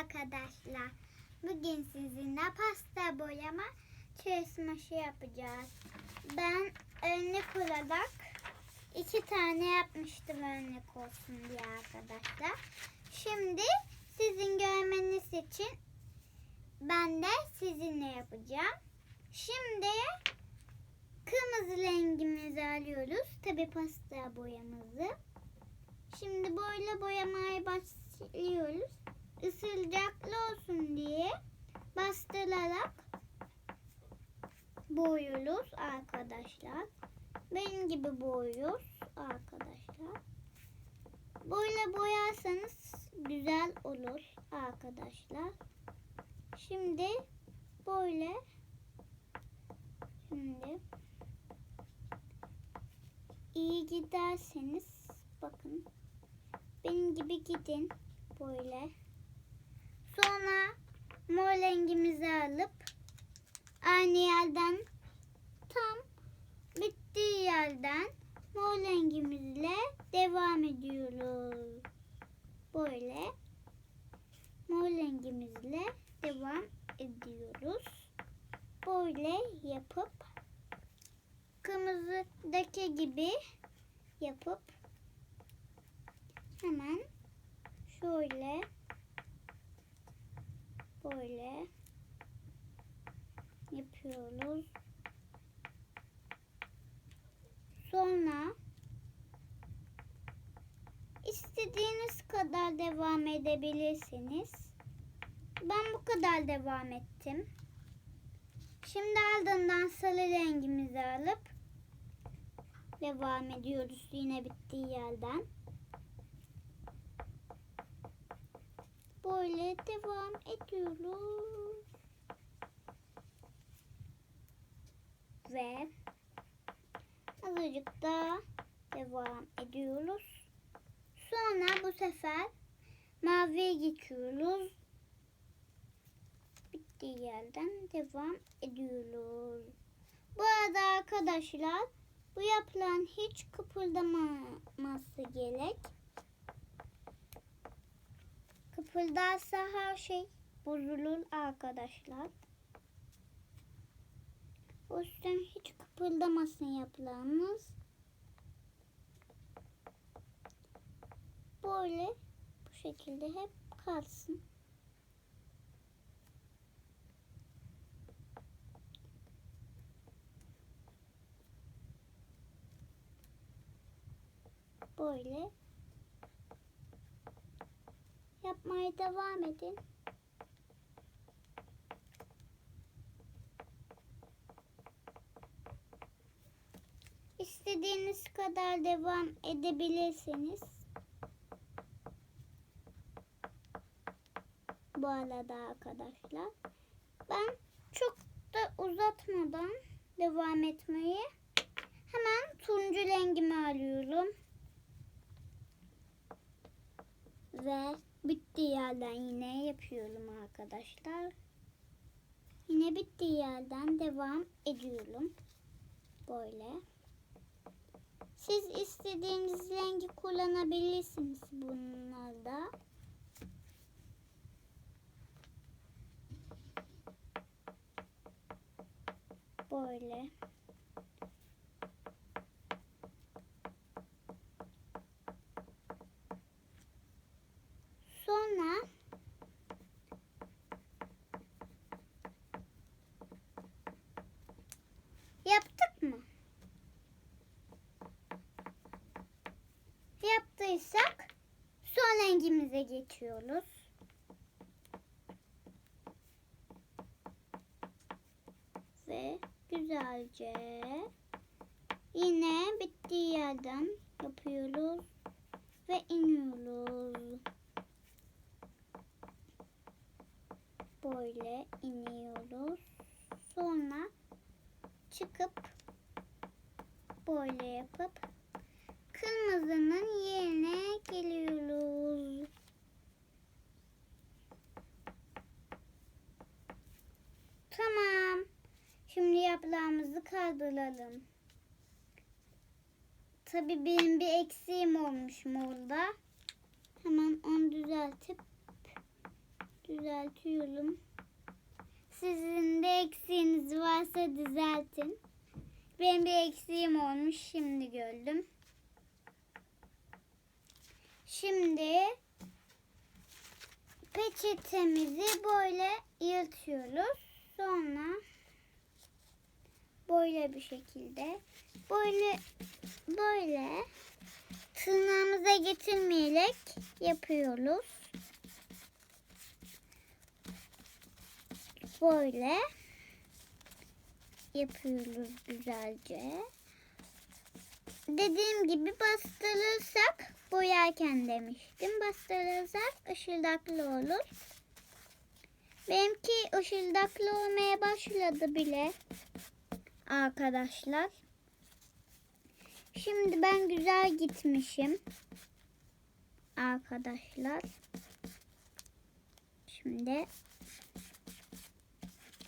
arkadaşlar. Bugün sizinle pasta boyama çalışması yapacağız. Ben örnek olarak iki tane yapmıştım örnek olsun diye arkadaşlar. Şimdi sizin görmeniz için ben de sizinle yapacağım. Şimdi kırmızı rengimizi alıyoruz. Tabi pasta boyamızı. Şimdi böyle boyamaya başlıyoruz. Isıracaklı olsun diye bastırarak boyuyoruz arkadaşlar. Benim gibi boyuyoruz arkadaşlar. Böyle boyarsanız güzel olur arkadaşlar. Şimdi böyle şimdi iyi giderseniz bakın benim gibi gidin böyle. Sonra mor rengimizi alıp aynı yerden tam bittiği yerden mor rengimizle devam ediyoruz. Böyle mor rengimizle devam ediyoruz. Böyle yapıp kırmızıdaki gibi yapıp hemen şöyle böyle yapıyoruz. Sonra istediğiniz kadar devam edebilirsiniz. Ben bu kadar devam ettim. Şimdi ardından sarı rengimizi alıp devam ediyoruz yine bittiği yerden. Böyle devam ediyoruz. Ve azıcık daha devam ediyoruz. Sonra bu sefer maviye geçiyoruz. Bittiği yerden devam ediyoruz. Bu arada arkadaşlar bu yapılan hiç kıpırdamaması gerek. Kıpırdarsa her şey bozulur arkadaşlar. O yüzden hiç kıpırdamasın yapılarınız. Böyle bu şekilde hep kalsın. Böyle yapmaya devam edin. İstediğiniz kadar devam edebilirsiniz. Bu arada arkadaşlar ben çok da uzatmadan devam etmeyi hemen turuncu rengimi alıyorum. Ve bittiği yerden yine yapıyorum arkadaşlar. Yine bittiği yerden devam ediyorum. Böyle. Siz istediğiniz rengi kullanabilirsiniz bunlarda. Böyle. Yaptıysak son rengimize geçiyoruz. Ve güzelce yine bittiği yerden yapıyoruz ve iniyoruz. Böyle iniyoruz. Sonra çıkıp böyle yapıp kırmızının yerine geliyoruz. Tamam. Şimdi yaprağımızı kaldıralım. Tabii benim bir eksiğim olmuş morda. Hemen onu düzeltip düz düzeltiyorum. Sizin de eksiğiniz varsa düzeltin. Benim bir eksiğim olmuş şimdi gördüm. Şimdi peçetemizi böyle yırtıyoruz. Sonra böyle bir şekilde böyle böyle tırnağımıza getirmeyerek yapıyoruz. Böyle yapıyoruz güzelce. Dediğim gibi bastırırsak boyarken demiştim. Bastırırsak ışıldaklı olur. Benimki ışıldaklı olmaya başladı bile arkadaşlar. Şimdi ben güzel gitmişim. Arkadaşlar. Şimdi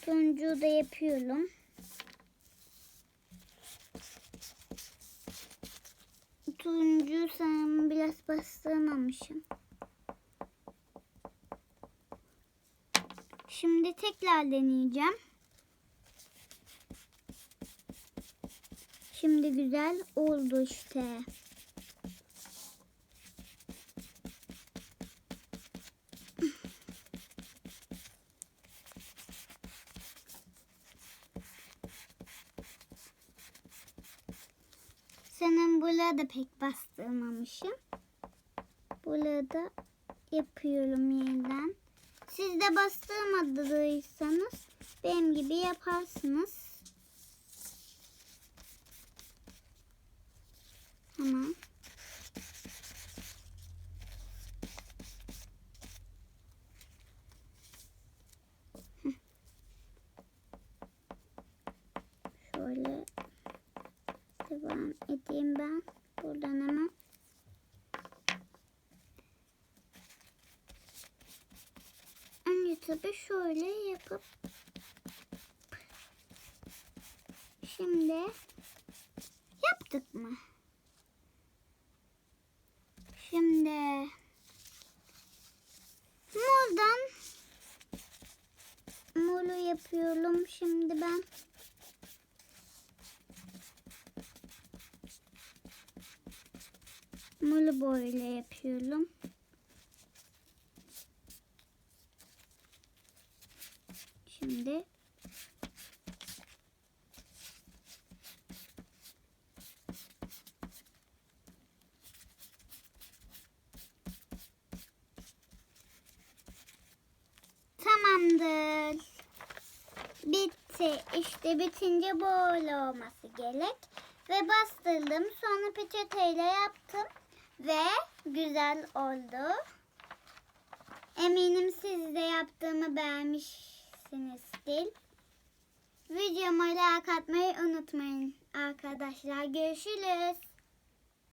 turuncuyu da yapıyorum. Turuncuyu sanırım biraz bastırmamışım. Şimdi tekrar deneyeceğim. Şimdi güzel oldu işte. Senin burada pek bastırmamışım. Burada yapıyorum yeniden. Siz de bastırmadıysanız benim gibi yaparsınız. Tamam. Heh. Şöyle devam edeyim ben. Buradan hemen. Önce tabii şöyle yapıp şimdi yaptık mı? Şimdi mordan moru yapıyorum şimdi ben. Moru böyle yapıyorum. Şimdi Tamamdır. Bitti. İşte bitince böyle olması gerek. Ve bastırdım. Sonra peçeteyle yaptım. Ve güzel oldu. Eminim siz de yaptığımı beğenmişsinizdir. Videoma like atmayı unutmayın arkadaşlar. Görüşürüz.